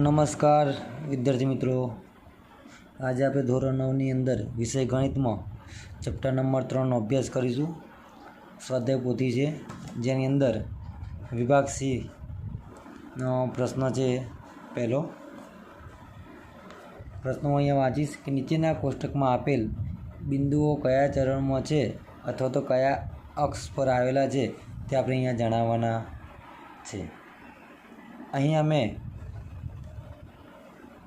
નમસ્કાર, વિદ્યાર્થી મિત્રો. આજે આપણે ધોરણ નવની અંદર વિષય ગણિતમાં ચેપ્ટર નંબર ત્રણનો અભ્યાસ કરીશું. સ્વાધ્યાય પોથી છે. જેની અંદર વિભાગ સી નો પ્રશ્ન છે પહેલો. પ્રશ્નો હું અહીંયા વાંચીશ કે નીચેના કોષ્ટકમાં આપેલ બિંદુઓ કયા ચરણમાં છે અથવા તો કયા અક્ષ પર આવેલા છે તે આપણે અહીંયા જણાવવાના છે. અહીં અમે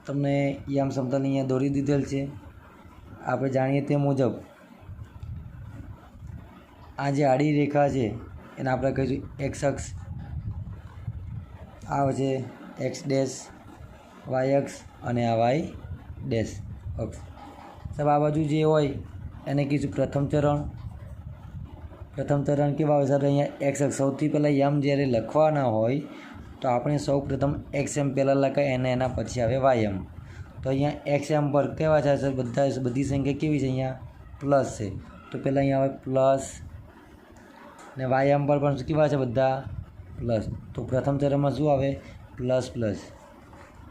તમને યામ સમતલ અહીંયા દોરી દીધેલ છે. આપણે જાણીએ તે મુજબ આ જે આડી રેખા છે, એને આપણે કહીશું એક્સ અક્ષ. આ છે એક્સ ડેશ, વાય અક્ષ અને આ વાય ડેશ અક્ષ. સાહેબ, આ બાજુ જે હોય, એને કહીશું પ્રથમ ચરણ. પ્રથમ ચરણ કેવા હોય સાહેબ, અહીંયા એક્સ અક્ષ. સૌથી પહેલાં યમ જ્યારે લખવાના હોય તો આપણે સૌ પ્રથમ એક્સ એમ પહેલાં લખાય અને એના પછી આવે વાય એમ તો અહીંયા એક્સ એમ પર કેવા છે બધા બધી સંખ્યા કેવી છે અહીંયા? પ્લસ છે. તો પહેલાં અહીંયા આવે પ્લસ ને વાય એમ પર પણ કેવા છે બધા? પ્લસ તો પ્રથમ ચરણમાં શું આવે? પ્લસ પ્લસ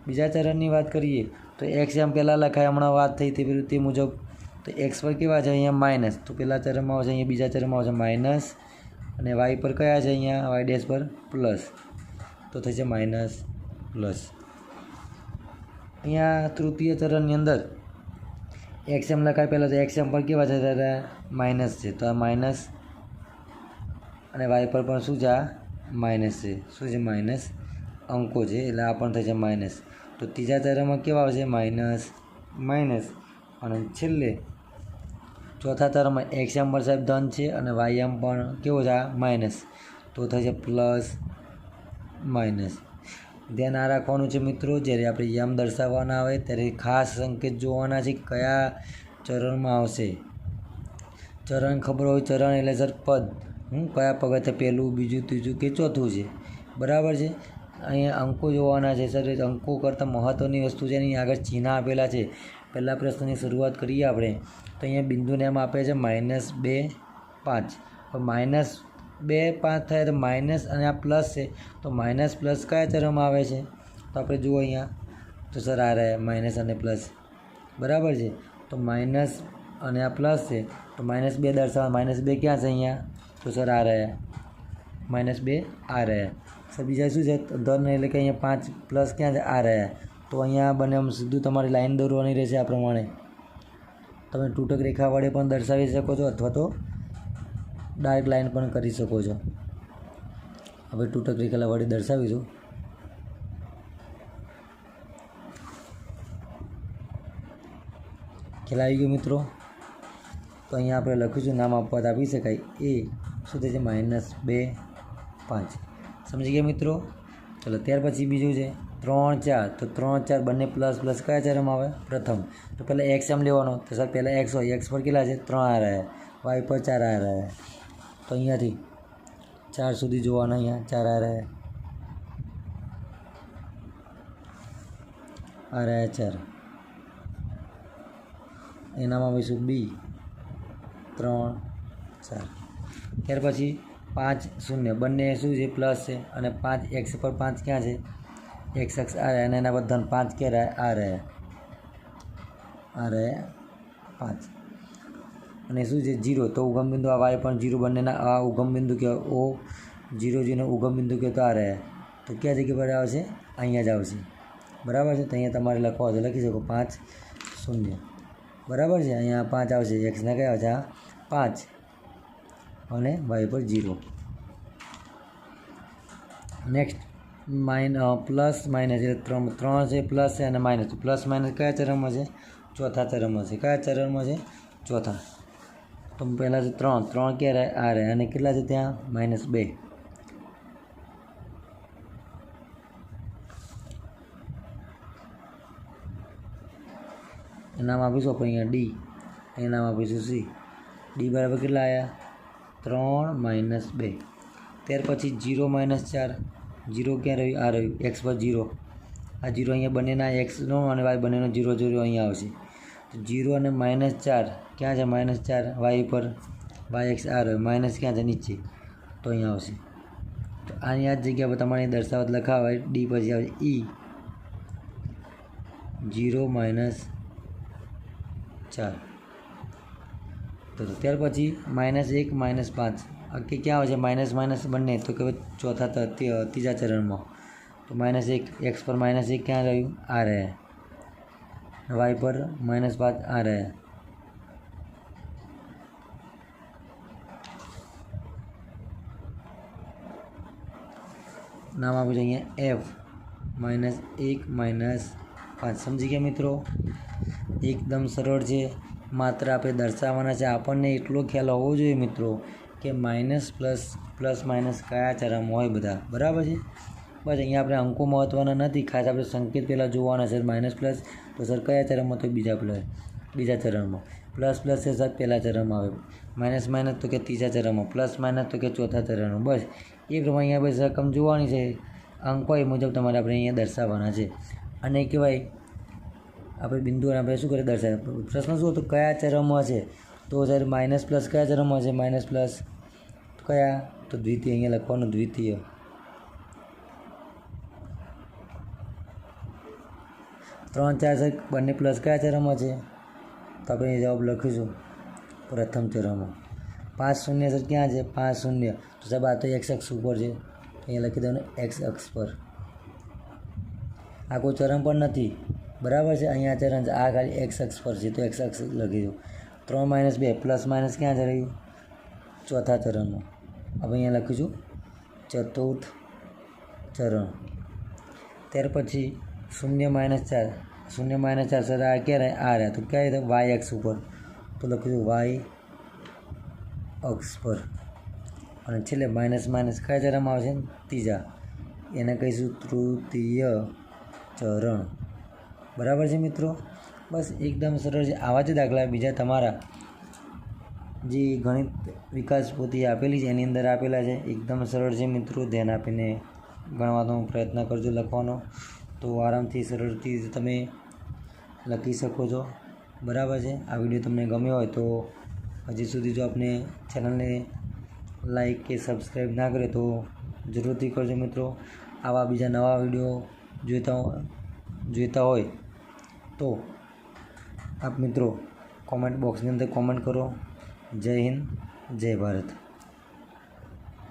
બીજા ચરણની વાત કરીએ, તો એક્સ એમ પહેલાં લખાય, હમણાં વાત થઈ તે તે મુજબ. તો એક્સ પર કેવા છે અહીંયા? માઇનસ તો પહેલાં ચરણમાં આવશે અહીંયા બીજા ચરણમાં આવશે માઇનસ અને વાય પર કયા છે અહીંયા? વાય ડેશ પર પ્લસ તો થશે માઇનસ પ્લસ. અહીંયા તૃતીય ચરણની અંદર એક્સ એમ લખાય, પહેલાં તો એક્સ એમ પર કેવા છે ત્યારે માઇનસ છે. તો આ માઇનસ અને વાય પર પણ શું છે? આ માઇનસ છે. શું છે? માઇનસ અંકો છે. એટલે આ પણ થશે માઇનસ. તો ત્રીજા ચરણમાં કેવા આવશે? Minus minus. અને છેલ્લે ચોથા તરમાં એક્સ એમ પર સાહેબ ધન છે અને વાય એમ પણ કેવો છે? આ માઇનસ. તો થશે પ્લસ માઇનસ. ધ્યાન આ રાખવાનું છે મિત્રો, જ્યારે આપણે યમ દર્શાવવાના આવે, ત્યારે ખાસ સંકેત જોવાના છે કયા ચરણમાં આવશે. ચરણ ખબર હોય, ચરણ એટલે સર પદ હું કયા પગથે પહેલું, બીજું, ત્રીજું કે ચોથું છે? બરાબર છે? અહીંયા અંકો જોવાના છે સર અંકો કરતાં મહત્ત્વની વસ્તુ છે એની આગળ ચિહ્ન આપેલા છે. પહેલા પ્રશ્નની શરૂઆત કરીએ આપણે. તો અહીંયા બિંદુને એમ આપે છે માઇનસ બે, પાંચ. માઇનસ બે પાંચ થાય તો માઇનસ અને આ પ્લસ છે. તો માઇનસ પ્લસ કયા ચરણમાં આવે છે? તો આપણે જુઓ અહીંયા. તો સર આ રહે માઇનસ અને પ્લસ બરાબર છે? તો માઇનસ અને આ પ્લસ છે. તો માઇનસ બે દર્શાવવા માઇનસ બે ક્યાં છે અહીંયા? તો સર આ રહ્યા માઇનસ બે આ રહ્યા સર બીજા શું છે? ધન એટલે કે અહીંયા પાંચ પ્લસ ક્યાં છે? આ રહ્યા તો અહીંયા બંને આમ સીધું તમારી લાઈન દોરવાની રહેશે આ પ્રમાણે. તમે તૂટક રેખા વડે પણ દર્શાવી શકો છો અથવા તો ડાર્ક લાઈન પણ કરી શકો છો. હવે તૂટકરી કલા વડે દર્શાવીશું. ખ્યાલ આવી ગયો મિત્રો? તો અહીંયા આપણે લખીશું, નામ આપવાત આપી શકાય. એ શું થશે? માઇનસ બે, પાંચ. સમજી ગયા મિત્રો? ચલો, ત્યાર પછી બીજું છે, ત્રણ, ચાર. તો ત્રણ, ચાર બંને પ્લસ પ્લસ કયા ચારમાં આવે? પ્રથમ. તો પહેલાં એક્સ એમ લેવાનો. તો સર, પહેલાં એક્સ હોય. એક્સ પર કેટલા છે? ત્રણ આ રહ્યા વાય પર ચાર આ રહ્યા તો અહીંયાથી ચાર સુધી જોવાના અહીંયા, ચાર આ રહ્યા. આ રહ્યા ચાર. એનામાં આવીશું બી, ત્રણ, ચાર. ત્યાર પછી પાંચ શૂન્ય. બંને શું છે? પ્લસ છે. અને પાંચ એક્સ પર પાંચ ક્યાં છે? એક્સ એક્સ આ રહ્યા. અને એના બધા પાંચ ક્યાં રહ્યા? આ રહ્યા. આ રહ્યા પાંચ. અને શું છે? જીરો. તો ઉગમ બિંદુ આ વાય પણ જીરો બંનેના, આ ઉગમ બિંદુ કહેવાય ઓ જીરો જીરો ઉગમ બિંદુ કહે તો આ રહે. તો ક્યાં જગ્યા પર આવશે અહીંયા જ આવશે બરાબર છે? તો અહીંયા તમારે લખવા છે લખી શકો. પાંચ, શૂન્ય. બરાબર છે? અહીંયા પાંચ આવશે. એક્સના કયા આવશે આ પાંચ. અને વાય પર zero. Next minus plus, minus એટલે ત્રણ ત્રણ છે, પ્લસ છે અને માઇનસ. પ્લસ, માઇનસ કયા ચરણમાં છે? ચોથા ચરણમાં છે. કયા ચરણમાં છે? ચોથા. તો પહેલાં છે ત્રણ ત્રણ ક્યારે આ રહે અને કેટલા છે ત્યાં? માઇનસ બે. નામ આપીશું આપણે અહીંયા ડી એ નામ આપીશું સી ડી બરાબર કેટલા આવ્યા ત્રણ માઇનસ બે. ત્યાર પછી જીરો માઇનસ ચાર. જીરો ક્યાં રહ્યું? આ રહ્યું. એક્સ પર જીરો. આ જીરો અહીંયા બંનેના એક્સનો અને વાય બંનેનો જીરો જીરો અહીંયા આવશે. જીરો અને માઇનસ ચાર. ક્યાં છે માઇનસ ચાર? વાય પર વાય એક્સ આર રહ્યો માઇનસ ક્યાં છે? નીચે. તો અહીંયા આવશે. તો આની આ જ જગ્યા પર તમારે દર્શાવત લખાવે ડી પછી આવે ઈ જીરો માઇનસ ચાર. તો ત્યાર પછી માઇનસ એક માઇનસ પાંચ. કે ક્યાં આવે છે? માઇનસ માઇનસ બંને. તો કે ચોથા ત્રીજા ચરણમાં. તો માઇનસ એક એક્સ પર માઇનસ એક ક્યાં રહ્યું? આ રહે पर माइनस માઇનસ પાંચ रहा है। નામ આપ્યું છે અહીંયા એફ માઇનસ એક માઇનસ પાંચ સમજી ગયા મિત્રો એકદમ સરળ છે માત્ર આપણે દર્શાવવાના છે આપણને એટલો ખ્યાલ હોવો જોઈએ મિત્રો કે માઇનસ પ્લસ પ્લસ માઇનસ કયા ચરમ હોય બધા બરાબર છે બસ અહીંયા આપણે અંકો મહત્ત્વના નથી. ખાસ આપણે સંકેત પહેલાં જોવાના છે. Minus plus. તો સર, કયા ચરણમાં તો બીજા પ્લસ? બીજા ચરણમાં. પ્લસ પ્લસ છે સર પહેલા ચરણમાં આવે. માઇનસ માઇનસ તો કે ત્રીજા ચરણમાં. પ્લસ માઇનસ તો કે ચોથા ચરણમાં. બસ. એ પ્રમાણે અહીંયા બસ રકમ જોવાની છે. અંકો એ મુજબ તમારે આપણે અહીંયા દર્શાવવાના છે. અને કહેવાય, આપણે બિંદુઓને આપણે શું કરીએ દર્શાવે પ્રશ્ન શું? હતો કયા ચરમમાં છે? તો સર, માઇનસ પ્લસ કયા ચરમમાં છે? માઇનસ પ્લસ કયા? તો દ્વિતીય, અહીંયા લખવાનું દ્વિતીય. ત્રણ, ચાર છે, બંને પ્લસ કયા ચરમમાં છે? તો આપણે જવાબ લખીશું. પ્રથમ ચરમમાં પાંચ શૂન્ય સર ક્યાં છે? પાંચ શૂન્ય. તો સાહેબ, આ તો એક્સ અક્ષ ઉપર છે. અહીંયા લખી દેવાનું એક્સ અક્ષ પર. આ કોઈ ચરણ પણ નથી. બરાબર છે? અહીંયા ચરણ છે. આ ખાલી એક્સ અક્ષ પર છે. તો એક્સ અક્ષ લખી દઉં ત્રણ માઇનસ બે પ્લસ માઇનસ ક્યાં છે રહ્યું? ચોથા ચરણમાં હવે અહીંયા લખીશું. ચતુર્થ ચરણ. ત્યાર પછી શૂન્ય માઇનસ ચાર. શૂન્ય માઇનસ ચાર સર આ ક્યારે? આ રહ્યા તો ક્યાં રીતે વાય એક્સ ઉપર. તો લખીશું વાય અક્ષ પર. અને છેલ્લે માઇનસ માઇનસ કયા ચરણમાં આવશે ત્રીજા. એને કહીશું તૃતીય ચરણ. બરાબર છે મિત્રો? બસ એકદમ સરળ છે. આવા જ દાખલા બીજા તમારા. જે ગણિત વિકાસ પોથી આપેલી છે, એની અંદર આપેલા છે. એકદમ સરળ છે મિત્રો. ધ્યાન આપીને ગણવાનો પ્રયત્ન કરજો લખવાનો. તો આરામથી સરળથી તમે લખી શકો છો. બરાબર છે? આ વીડિયો તમને ગમ્યો હોય તો હજી સુધી જો આપને ચેનલને લાઈક કે સબસ્ક્રાઈબ ના કરે તો જરૂરથી કરજો મિત્રો. આવા બીજા નવા વીડિયો જોઈતા જોઈતા હોય તો આપ મિત્રો કોમેન્ટ બોક્સની અંદર કોમેન્ટ કરો. જય હિન્દ, જય ભારત.